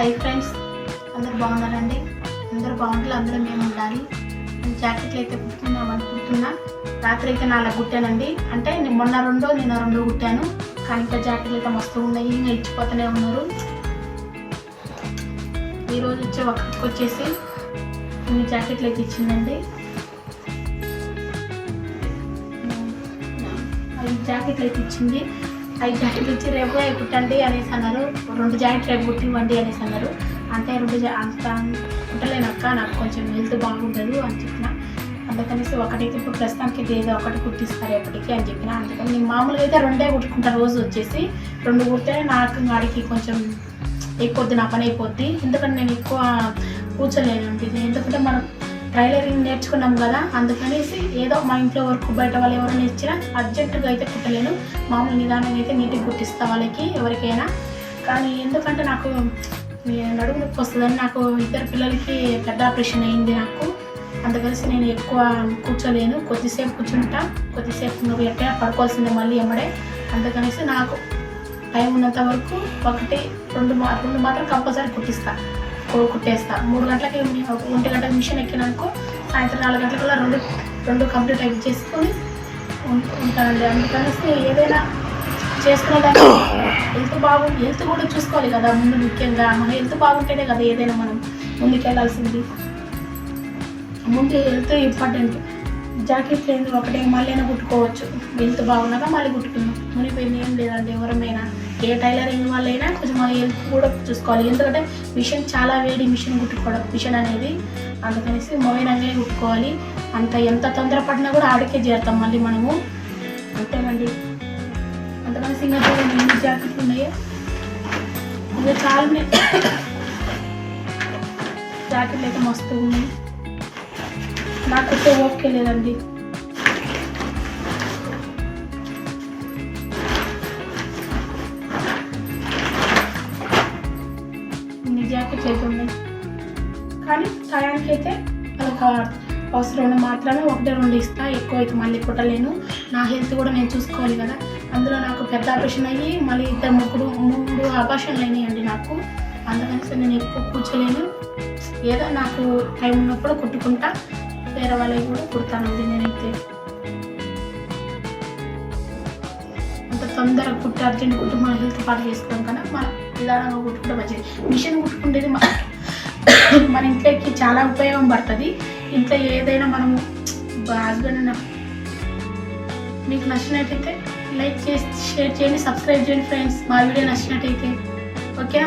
Hi friends అందరు బాగున్నారండి? అందరు బాగుంటారు అందరూ మేము ఉండాలి నేను జాకెట్లు అయితే కుట్టుకుందాం అనుకుంటున్నా. రాత్రి అయితే నాలుగు కుట్టానండి. అంటే నేను మొన్న రెండో నేను రెండో కుట్టాను. కానీ ఇంకా జాకెట్లు అయితే మస్తు ఉన్నాయి ఇంకా ఇచ్చిపోతూనే ఉన్నారు. ఈరోజు వచ్చే ఒకరికి వచ్చేసి ఇన్ని జాకెట్లు అయితే ఇచ్చిందండి. ఐదు జాకెట్లు అయితే ఇచ్చింది. ఐదు జాకెట్లు ఇచ్చి రేపు అవి కుట్టండి అనేసి అన్నారు. రెండు జాకెట్ రేపు కుట్టివ్వండి అనేసి అన్నారు. అంటే రెండు జా- అంత కుట్టలేనక్క నాకు కొంచెం హెల్త్ బాగుండదు అని చెప్పిన. అందుకనేసి ఒకటైతే ఇప్పుడు ప్రస్తుతానికి ఇది ఏదో ఒకటి కుట్టిస్తారు ఎప్పటికీ అని చెప్పిన. అందుకని నేను మామూలుగా అయితే రెండే కుట్టుకుంటా రోజు వచ్చేసి. రెండు కుడితే నాకు వాడికి కొంచెం అయిపోద్ది నా పని అయిపోద్ది. ఎందుకంటే నేను ఎక్కువ కూర్చోలేను ఎందుకంటే మనం టైలరింగ్ నేర్చుకున్నాం కదా అందుకనేసి ఏదో మా ఇంట్లో వర్క్ బయట వాళ్ళు ఎవరైనా ఇచ్చినా అర్జెంటుగా అయితే కుట్టలేను. మామూలు నిదానంగా అయితే నీట్గా కుట్టిస్తా వాళ్ళకి ఎవరికైనా. కానీ ఎందుకంటే నాకు ఈ నడుము నొప్పి వస్తుందని నాకు ఇద్దరు పిల్లలకి పెద్ద ఆపరేషన్ అయింది నాకు. అందుకలిసి నేను ఎక్కువ కూర్చోలేను. కొద్దిసేపు కూర్చుంటా. కొద్దిసేపు నువ్వు ఎట్లా పడుకోవాల్సిందే మళ్ళీ ఎమ్మడే. అందుకనేసి నాకు టైం ఉన్నంత వరకు ఒకటి రెండు రెండు మాత్రం కంపల్సరీ కుట్టిస్తాను కుట్టేస్తా మూడు గంటలకి ఒంటి గంటలకు మిషన్ ఎక్కినానుకో సాయంత్రం నాలుగు గంటలకల్లా రెండు రెండు కంప్లీట్ అయి చేసుకొని ఉంటానండి. అందుకనేసి ఏదైనా చేసుకునేదాన్ని హెల్త్ బాగు హెల్త్ కూడా చూసుకోవాలి కదా ముందు ముఖ్యంగా. మన హెల్త్ బాగుంటేనే కదా ఏదైనా మనం ముందుకెళ్ళాల్సింది. ముందు హెల్త్ ఇంపార్టెంట్. జాకెట్ లేని ఒకటే మళ్ళీ కుట్టుకోవచ్చు. హెల్త్ బాగున్నాక మళ్ళీ కుట్టుకున్నాం మునిపోయింది ఏం లేదండి ఎవరమైనా. ఏ టైలరింగ్ వాళ్ళైనా కొంచెం హెల్త్ కూడా చూసుకోవాలి. ఎందుకంటే మిషన్ చాలా వేడి మిషన్ కుట్టుకోవడం మిషన్ అనేది అందుకనేసి మోయినంగానే కుట్టుకోవాలి. అంత ఎంత తొందరపడినా కూడా ఆడికే చేరుతాం మళ్ళీ మనము. అంతేనండి. అందుకనేసి సింగపూర్ ఎన్ని జాకెట్లు ఉన్నాయో. ఇంకా చాలా జాకెట్లు అయితే మస్తు ఉన్నాయి. నాకు ఓకే లేదండి. ఇన్ని జాకెట్లు కానీ టయానికి అయితే అదొక అవసరం మాత్రమే ఒకటే రెండు ఇస్తా ఎక్కువ అయితే మళ్ళీ కుట్టలేను. నా హెల్త్ కూడా నేను చూసుకోవాలి కదా. అందులో నాకు పెద్ద ఆపరేషన్ అయ్యి మళ్ళీ ఇద్దరు ముగ్గురు మూడు ఆపరేషన్లు అయినాయండి నాకు. అందుకని నేను ఎక్కువ కూర్చోలేను. ఏదో నాకు టైం ఉన్నప్పుడు కుట్టుకుంటా వేరే వాళ్ళకి కూడా కుడతానండి నేనైతే. అంత తొందరగా కుట్టి అర్జెంట్ కుట్టి మన హెల్త్ పాటు చేసుకోవడం కన్నా మన నిదానంగా కుట్టుకుంటే మంచిది. మిషన్ కుట్టుకుంటే మన మన ఇంట్లోకి చాలా ఉపయోగం పడుతుంది. ఇంట్లో ఏదైనా మనము హస్బెండ్ మీకు నచ్చినట్టయితే లైక్ చేసి షేర్ చేయండి సబ్స్క్రైబ్ చేయండి ఫ్రెండ్స్. మా వీడియో నచ్చినట్టయితే. ఓకే